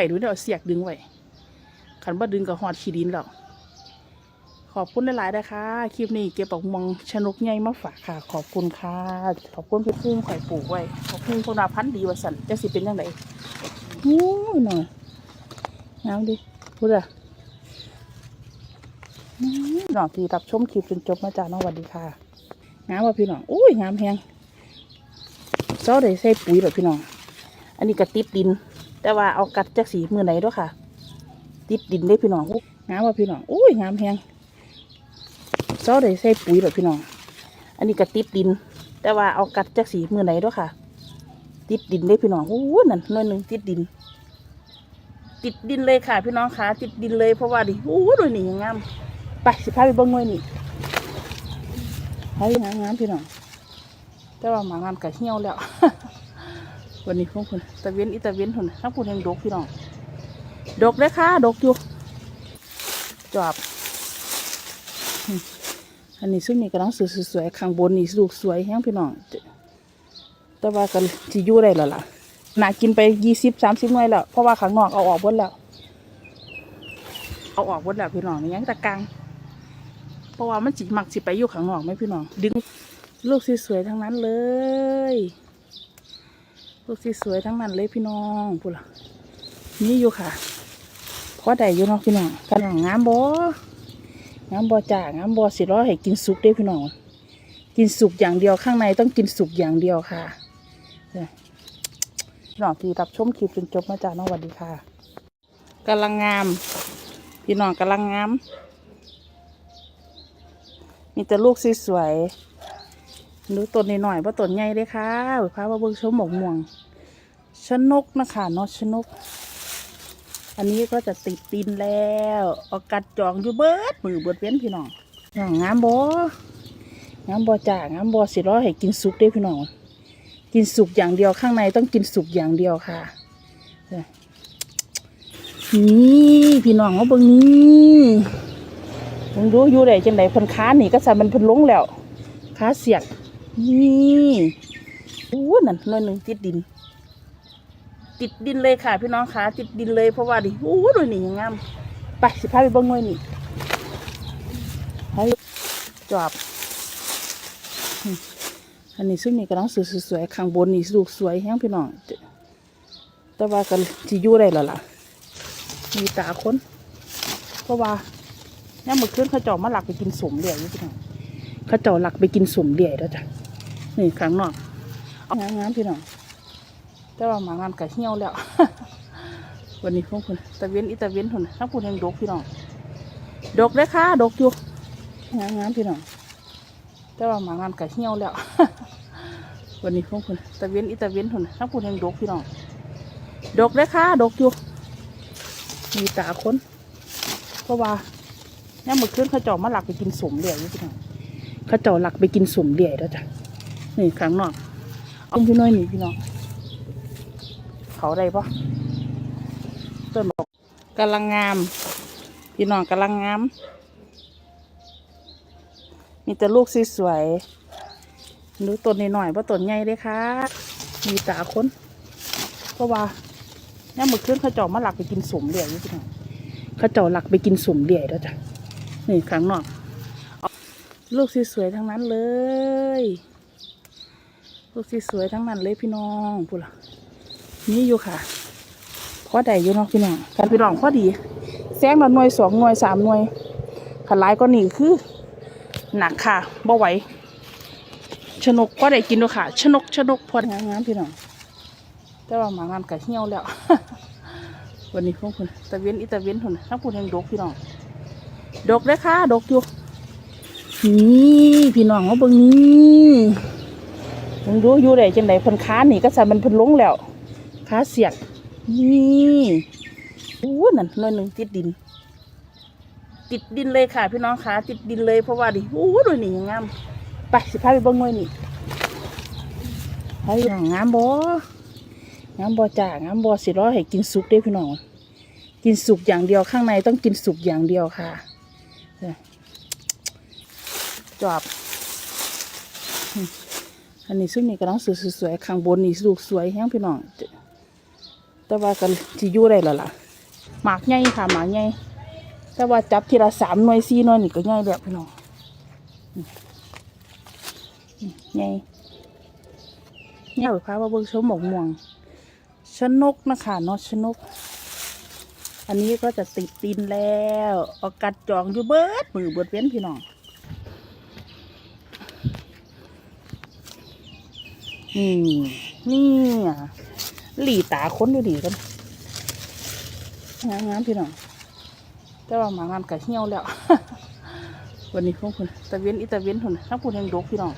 ไปดูเดี๋ยวเอเสียกดึงไว้ขันบ่ดึงกับหอดขีดินแล้วขอบคุณหลายๆนะคะ คลิปนี้เก็บปอกมองชนกใหญ่มาฝากค่ะ ขอบคุณค่ะ ขอบคุณพี่พุ่งข่อยปลูกไว้ ขอบคุณพวกนาพันธุ์ดีวสันจะสิเป็นยังไงอู้หน่อยงามดิพูดอะอื้อน้องที่รับชมคลิปจนจบมาจากน้องสวัสดีค่ะงามว่ะพี่น้องอุ้ยงามแฮงเจ้าได้ใส่ปุ๋ยหรอพี่น้อง อันนี้ก็ติดดิน แต่ว่าเอากัดจากสีมือไหนด้วยค่ะ ติดดินได้พี่น้องงามว่ะพี่น้องอุ้ยงามแฮงเจ้าได้ใส่ปุ๋ยหรอพี่น้อง อันนี้ก็ติดดิน แต่ว่าเอากัดจากสีมือไหนด้วยค่ะ ติดดินได้พี่น้องอู้นั่นน้อยหนึ่งติดดิน ติดดินเลยค่ะ พี่น้องค่ะติดดินเลยเพราะว่าดิอู้หน่วยนี่ยังงามไปสิพาไปเบิ้งหน่วยนี่ให้งามงามพี่น้อง แต่ว่าหมางานก็เหี่ยวแล้ว วันนี้พวกคุณตะเวนอีตะเวนคุณทั้งคุณแห่งดกพี่น้องดกเลยค่ะดกอยู่จอบอันนี้ซึ่งนี่กำลังสวยๆข้างบนนี่ลูกสวยแห้งพี่น้องแต่ว่าก็สิอยู่ได้แล้วล่ะน่ากินไปยี่สิบสามสิบหน่วยแล้วเพราะว่าข้างนอกเอาออกหมดแล้ว เอาออกหมดแล้วพี่น้องนี่ยังตะกลางเพราะว่ามันจิมักสิไปอยู่ข้างนอกไหมพี่น้องดึงลูกสวยๆทั้งนั้นเลย ลูกสวยๆทั้งนั้นเลยพี่น้องพูดละนี่อยู่ค่ะพอได้อยู่เนาะพี่น้องกันงามบ่งามบ่จ่างามบ่สิร้อให้กินสุกเด้พี่น้อง กินสุกอย่างเดียวข้างในต้องกินสุกอย่างเดียวค่ะพี่น้องที่รับชมคลิปจนจบมาจากน้องสวัสดีค่ะกำลังงาม พี่น้องกำลังงาม มีแต่ลูกสวยๆ ดูต้นนิดหน่อยเพราะต้นใหญ่เลยค่ะพาว่าเบิ่งชมหมกม่วงชนกนะคะเนาะชนก อันนี้ก็จะติดดินแล้วเอากัดจองอยู่เบิดมือเบิดเว้นพี่น้องน้องงามบ่งามบ่จ่างามบ่สิร้อให้กินสุกเด้พี่น้อง กินสุกอย่างเดียวข้างในต้องกินสุกอย่างเดียวค่ะนี่พี่น้องเอาเบิ่งนี่มึงดูอยู่ได้จังไดเพิ่นค้านี่ก็สั่นมันพิ่นลงแล้วค้าเสียก นี่อู้นั่นหน้อยหนึ่งติดดิน ติดดินเลยค่ะ พี่น้องคะติดดินเลยเพราะว่าดิอู้หน่วยนี่ยังงามไปสิพาไปเบิ้งหน่วยนี่ให้จอบอืมอันนี้ซึ่งนี่กำลังสวยๆข้างบนนี่ลูกสวยแห้งพี่น้องแต่ว่ากันสิอยู่ได้แล้วล่ะ มีตาคนเพราะว่าเนี่ยเมื่อคืนเขาเจ้ามาหลักไปกินสมเหลี่ยอยู่พี่น้องเขาเจ้าหลักไปกินสมเหลี่ยแล้วจ้ะ นี่ข้างนอกเอางามๆพี่น้องแต่ว่าหมางานก็เหี่ยวแล้ว วันนี้พวกคุณตะเวนอีตะเวนคุณทั้งคุณแห่งดกพี่น้องดกเลยค่ะดกอยู่งามงามพี่น้องแต่ว่าหมางานก็เหี่ยวแล้ว วันนี้พวกคุณตะเวนอีตะเวนคุณทั้งคุณแห่งดกพี่น้องดกเลยค่ะดกอยู่มีตาคนเพราะว่าเนี่ยเมื่อคืนเขาเจ้ามาหลักไปกินสมเหลี่ยอยู่พี่น้องเขาเจ้าหลักไปกินสมเหลี่ยแล้วจ้ะ นี่ข้างนอกเอาพี่น้อยนี่พี่น้องเขาได้ปะต้นบอกกำลังงาม พี่น้องกำลังงาม มีแต่ลูกสวยๆดูต้นนิดหน่อยเพราต้นใหญ่เลยค่ะ มีตาคนเพราะว่าเนี่ยเมื่อคืนเขาเจ้ามาหลักไปกินสมเหลี่ยอยู่พี่น้องเขาเจ้าหลักไปกินสมเหลี่ยแล้วจ้ะนี่ข้างนอกเอาลูกสวยๆทั้งนั้นเลย ลูกสวยๆทั้งนั้นเลยพี่น้องพูดละนี่อยู่ค่ะพอได้อยู่เนาะพี่น้องการพี่น้องพอดีแซงละหน่วยสองหน่วยสามหน่วยขันหลายก็หนีคือ หนักค่ะบ่ไหวชนกก็ได้กินด้วยค่ะ ชนกชนกพองามพี่น้องแต่ว่าหมางานก็เหี่ยวแล้ว วันนี้พวกคุณตะเวนอีตะเวนคุณทั้งคุณแห่งดกพี่น้องดกเลยค่ะดกอยู่นี่พี่น้องเอาเบิ่งนี่ มึงดูอยู่ได้จังไดเพิ่นค้านี่ก็สั่นมันเพิ่นลงแล้วขาเสียกนี่อู้นั่นหน้อยหนึ่งติดดิน ติดดินเลยค่ะ พี่น้องค่ะติดดินเลยเพราะว่าดิอู้หน่วยนี่ยังงามไปสิพาไปเบิ้งหน่วยนี่ให้งามบ่งามบ่จ่างามบ่สิร้อให้กินสุกเด้พี่น้องกินสุกอย่างเดียวข้างในต้องกินสุกอย่างเดียวค่ะจอบ อันนี้ซึ่งนี่กำลังสวยๆข้างบนนี่ลูกสวยแห้งพี่น้องแต่ว่ากันสิอยู่ได้แล้วล่ะหมากใหญ่ค่ะหมากใหญ่แต่ว่าจับทีละสามหน่วยสี่หน่วยนี่ก็ใหญ่แล้วพี่น้องใหญ่ใหญ่ค่ะว่าเบิ่งชมหมกม่วงชนกนะคะนาะชนก อันนี้ก็จะติดดินแล้วเอากัดจองอยู่เบิดมือเบิดเว้นพี่น้อง นี่นี่อะหลีตาค้นดูดีกันงามงามๆพี่น้องแต่ว่าหมางานกะเหี่ยวแล้ว วันนี้พวกคุณตะเวนอีตะเวนคุณถ้าพูดยังดกพี่น้อง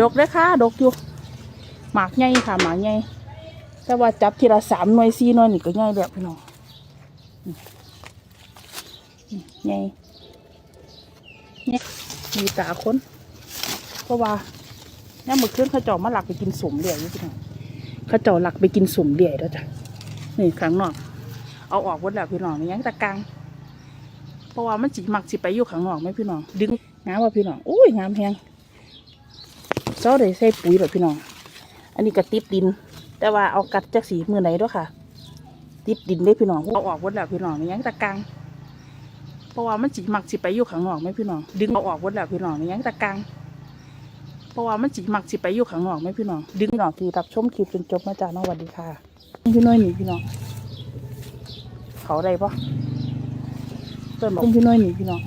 ดกเลยค่ะดกอยู่หมากใหญ่ค่ะหมากใหญ่แต่ว่าจับทีละสามหน่วยสี่หน่วยนี่ก็ใหญ่แล้วพี่น้องไงเนี่ยมีตาคนเพราะว่า นี่ยเมื่อคืนเขาเจามาหลักไปกินสมเหลี่ยอยู่พี่น้องเขาเจาหลักไปกินสมเหลี่ยแล้วจ้ะนี่ข้างนอก เอาออกหมดแล้วพี่น้องนี่ยังตะกางเพราะว่ามันจิมักสิไปอยู่ข้างนอกไหมพี่น้องดึงงามว่าพี่น้องอุ้ยงามแพงเจ้าได้ใส่ปุ๋ยแบบพี่น้อง อันนี้กระติบดิน แต่ว่าเอากัดจากสีมือไหนด้วยค่ะ ติดดินได้พี่น้องเอาออกหมดแล้วพี่น้องนี่ยังตะกางเพราะว่ามันจิมักสิไปอยู่ข้างนอกไหมพี่น้องดึงเอาออกหมดแล้วพี่น้องนี่ยังตะกาง ราะว่ามันจิมักสิไปอยู่ข้างนอกไหมพี่น้อง ดึงพี่น้องที่รับชมคลิปจนจบมาจ้าน้องสวัสดีค่ะพี่น้อยหนีพี่น้อง เขาได้ปะเต้นบอกพี่น้อยหนีพี่น้อง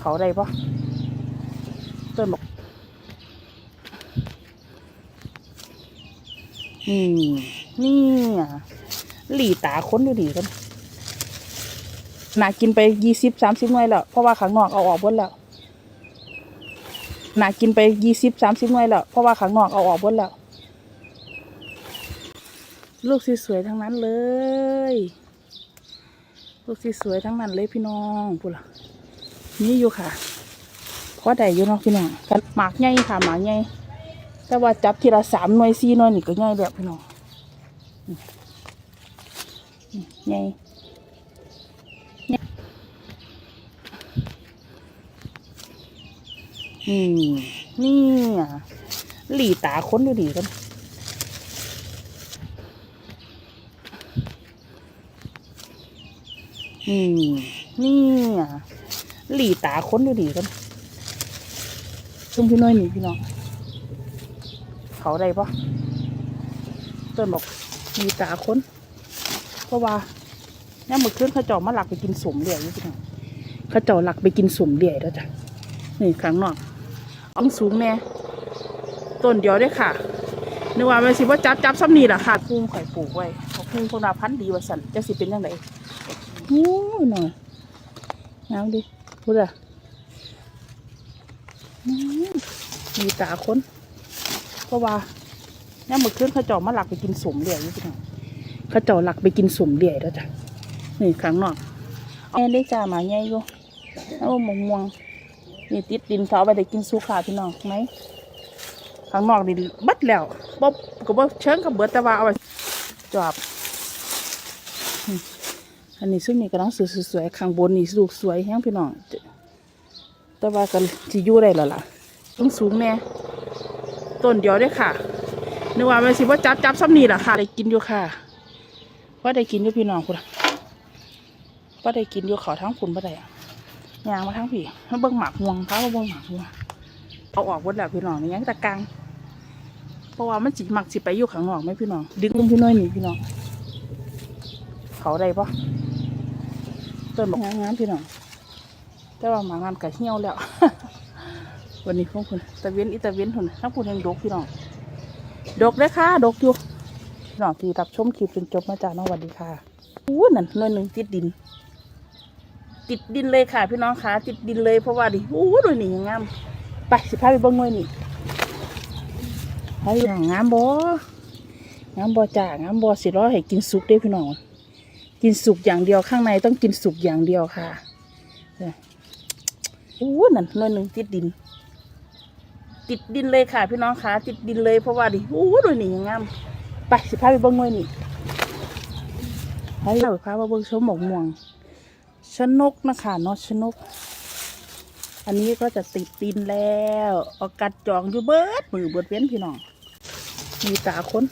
เขาได้ปะเต้นบอกนี่นี่อะหลีตาค้นดูดีกันนากินไปยี่สิบสามสิบหน่วยแล้ว เพราะว่าข้างนอกเอาออกหมดแล้ว หนากินไปยี่สิบสามสิบหน่วยแล้ว เพราะว่าขางนอกเอาออกหมดแล้ว ลูกสวยๆทั้งนั้นเลย ลูกสวยๆทั้งนั้นเลยพี่น้องพูดละนี่อยู่ค่ะเพอได้อยู่เนาะพี่น้องกันหมากใหญ่ค่ะหมากใหญ่แต่ว่าจับทีละสามหน่วยสี่หน่วยนี่ก็ใหญ่แล้วพี่น้องอืมอื มใหญ่นี่อะหลีตาค้นดูดีกันอืมนี่อะหลีตาค้นดูดีกันซุ่มพี่น้อยหนีพี่น้องเขาได้ปะเต้นบอกมีตาค้นเพราะว่าเนี่ยเมื่อคืนเขาเจามาหลักไปกินสมเหลี่ยอยู่พี่น้องเขาเจาหลักไปกินสมเหลี่ยแล้วจ้ะนี่ข้างนอก อังสูงแน่ต้นเดียวได้อค่ะนึกว่ามันสิว่าจับจับซ้ำนี่แหละค่ะพุ่งข่อยปลูกไว้เขาพุ่งพวกนาพันธุ์ดีว่าสันจะสิเป็นยังไงโอ้ยหน่อยงามดิพูดอะอืมมีตาคนเพราะว่าเนี่ยเมื่อคืนเขาเจามาหลักไปกินสมเหลี่ยอยู่พี่น้องเขาเจาหลักไปกินสมเหลี่ยแล้วจ้ะนี่ข้างนอกแม่ได้จ่าหมาใหญ่อยู่แล้วมะม่วง นี่ติดดินเขาเอาไปได้กินสุขาพี่น้องไหมข้างนอกดิเบัดแล้วบ๊บก็บ่เชิงกับเบิดแต่ว่าเอาไปจอบอันนี้ซึ่งนี่กำลังสวยๆข้างบนนี่ลูกสวยแห้งพี่น้องแต่ว่ากันสิอยู่ได้แล้วล่ะต้องสูงแน่ต้นเดียวได้ค่ะนึกว่ามันสิว่าจับจับซ้ำนี่แหละค่ะได้กินอยู่ค่ะว่าได้กินอยู่พี่น้องคุณว่าได้กินอยู่เขาทั้งคุณว่าได้อะ ยางมาทั้งผีมาเบิ่งหมากม่วงเขามาเบิ่งหมากม่วงเอาออกหมดแล้วพี่น้องนี่ยังตะกลางเพราะว่ามันจิมักสิไปอยู่ข้างนอกไหมพี่น้องดึงพี่น้อยหนีพี่น้องเขาได้ปะต้นบอกงามๆพี่น้องแต่ว่าหมางานกะเหี่ยวแล้ววันนี้พวกคุณตะเวนอีตะเวนคุณทั้งคุณยังดกพี่น้องดกเลยค่ะดกอยู่พี่น้องที่รับชมคลิปจนจบมาจากน้องสวัสดีค่ะอู้นั่นหน่อยหนึ่งติดดิน ติดดินเลยค่ะ พี่น้องคะติดดินเลยเพราะว่าดิโอ้ดูนี่ยังงามไปสิพาไปเบิ้งหน่อยนี่ไปอย่างงามบ่งามบ่จ้างามบ่สิรอให้กินสุกได้พี่น้องกินสุกอย่างเดียวข้างในต้องกินสุกอย่างเดียวค่ะโอ้นั่นหน่อยหนึ่งติดดิน ติดดินเลยค่ะ พี่น้องคะติดดินเลยเพราะว่าดิโอ้ดูนี่ยังงามไปสิพาไปเบิ้งหน่อยนี่ไปเราพาไปเบิ้งชมหมกม่วง ชนกนะคะเนาะชนก อันนี้ก็จะติดตีนแล้ว เอากัดจองอยู่เบิดมือเบิดเว้นพี่น้อง มีตาคน